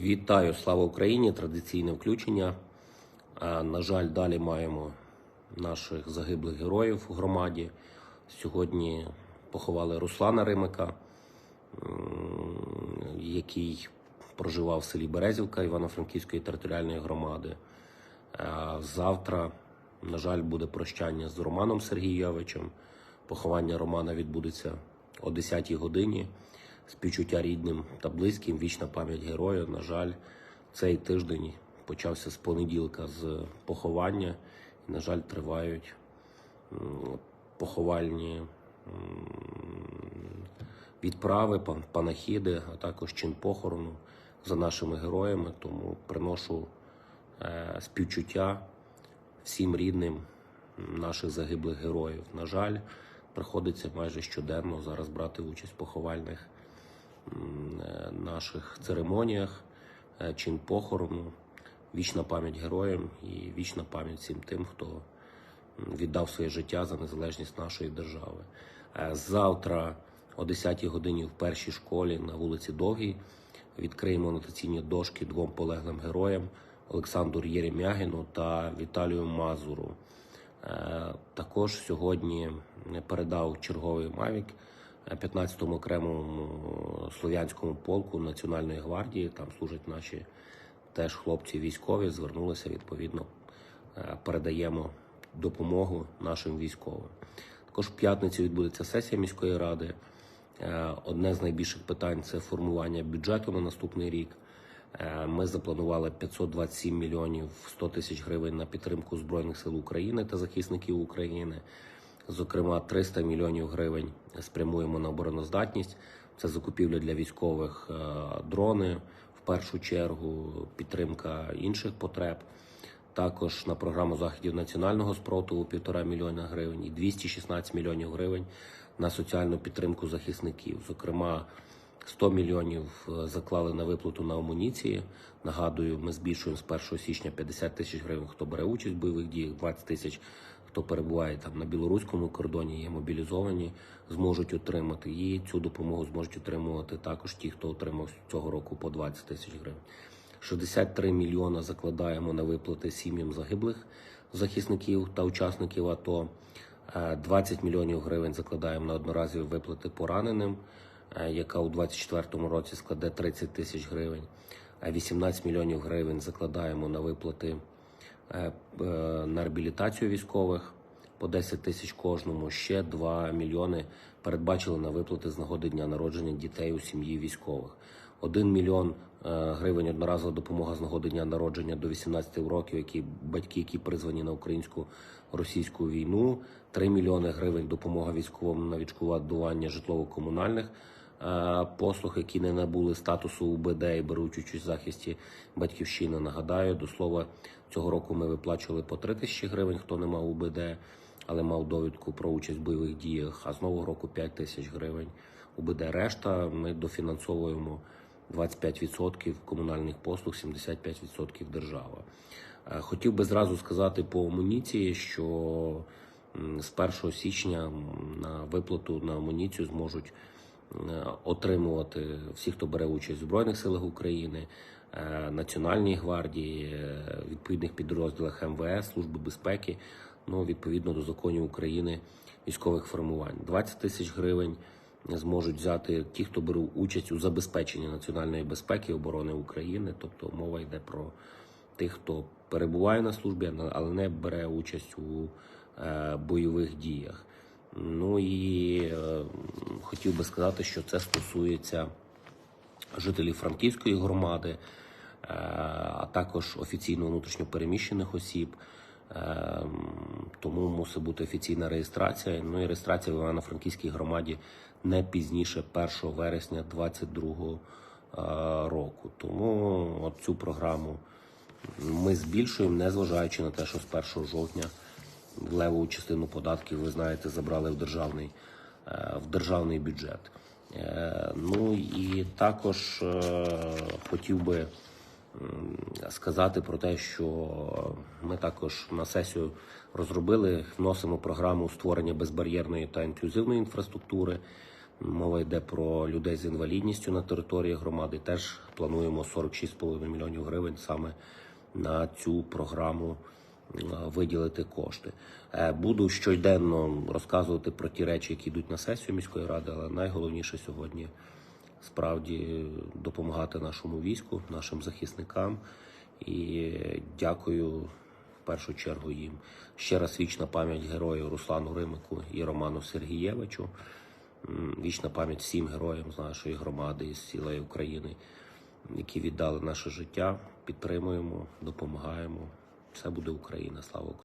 Вітаю, слава Україні! Традиційне включення. На жаль, далі маємо наших загиблих героїв у громаді. Сьогодні поховали Руслана Римика, який проживав в селі Березівка Івано-Франківської територіальної громади. Завтра, на жаль, буде прощання з Романом Сергійовичем. Поховання Романа відбудеться о 10-й годині. Співчуття рідним та близьким, вічна пам'ять героя. На жаль, цей тиждень почався з понеділка з поховання. І, на жаль, тривають поховальні відправи, панахіди, а також чин похорону за нашими героями. Тому приношу е, співчуття всім рідним наших загиблих героїв. На жаль, приходиться майже щоденно зараз брати участь в поховальних наших церемоніях, е, чин похорону, вічна пам'ять героям і вічна пам'ять всім тим, хто віддав своє життя за незалежність нашої держави. Е, Завтра о 10-й годині в першій школі на вулиці Довгій відкриємо анотаційні дошки двом полеглим героям Олександру Єремягіну та Віталію Мазуру. Е, Також сьогодні передав черговий Мавік 15-му окремому слов'янському полку Національної гвардії. Там служать наші теж хлопці військові. Звернулися відповідно. е, Передаємо допомогу нашим військовим. Також в п'ятницю відбудеться сесія міської ради. Е, Одне з найбільших питань це формування бюджету на наступний рік. Е, Ми запланували 527 мільйонів 100 тисяч гривень на підтримку Збройних сил України та захисників України. Зокрема, 300 мільйонів гривень спрямуємо на обороноздатність. Це закупівля для військових е, дрони в першу чергу, підтримка інших потреб. Також на програму заходів національного спротиву півтора мільйона гривень і 216 мільйонів гривень на соціальну підтримку захисників. Зокрема, 100 мільйонів е, заклали на виплату на амуніції. Нагадую, ми збільшуємо з 1 січня 50 тисяч гривень, хто бере участь в бойових діях, 20 тисяч, хто перебуває там на білоруському кордоні, є мобілізовані, зможуть отримати. І цю допомогу зможуть отримувати також ті, хто отримав цього року по 20 тисяч гривень. 63 мільйона закладаємо на виплати сім'ям загиблих захисників та учасників АТО. Е, 20 мільйонів гривень закладаємо на одноразові виплати пораненим, е, яка у 2024 році складе 30 тисяч гривень. А 18 мільйонів гривень закладаємо на виплати е, е, на реабілітацію військових по 10 тисяч кожному. Ще 2 мільйони передбачили на виплати з нагоди дня народження дітей у сім'ї військових. 1 мільйон е, гривень одноразова допомога з нагоди дня народження до 18 років, які батьки, які призвані на українську російську війну. 3 мільйони гривень допомога військовим на відшкодування житлово-комунальних е, послуг, які не набули статусу УБД і беруть участь в захисті батьківщини. Нагадаю, до слова, цього року ми виплачували по 3 тисячі гривень, хто не мав УБД, але мав довідку про участь в бойових діях. А з нового року 5 тисяч гривень. УБД решта ми дофінансовуємо 25% комунальних послуг, 75% держава. Е, Хотів би зразу сказати по амуніції, що з 1 січня на виплату на амуніцію зможуть е, отримувати всі, хто бере участь в Збройних силах України, е, Національній гвардії, е, відповідних підрозділах МВС, Служби безпеки, ну відповідно до законів України військових формувань. 20 тисяч гривень зможуть взяти ті, хто беруть участь у забезпеченні національної безпеки і оборони України. Тобто мова йде про тих, хто перебуває на службі, але не бере участь у е, бойових діях. Ну і е, хотів би сказати, що це стосується жителів Франківської громади, е, а також офіційно внутрішньопереміщених осіб. Е, Тому мусить бути офіційна реєстрація. Ну і реєстрація в Івано-Франківській громаді не пізніше 1 вересня 2022 року. Тому цю програму ми збільшуємо, незважаючи на те, що з 1 жовтня левову частину податків, ви знаєте, забрали в державний, е, в державний бюджет. Е, Ну і також е, хотів би сказати про те, що ми також на сесію розробили, вносимо програму створення безбар'єрної та інклюзивної інфраструктури Мова йде про людей з інвалідністю на території громади. Теж плануємо 46,5 мільйонів гривень саме на цю програму виділити кошти. Е, Буду щоденно розказувати про ті речі, які йдуть на сесію міської ради, але найголовніше сьогодні справді допомагати нашому війську, нашим захисникам. І дякую в першу чергу їм. Ще раз вічна пам'ять герою Руслану Римику і Роману Сергієвичу. Вічна пам'ять всім героям з нашої громади і з цілої України, які віддали наше життя. Підтримуємо, допомагаємо. Все буде Україна. Слава Україні!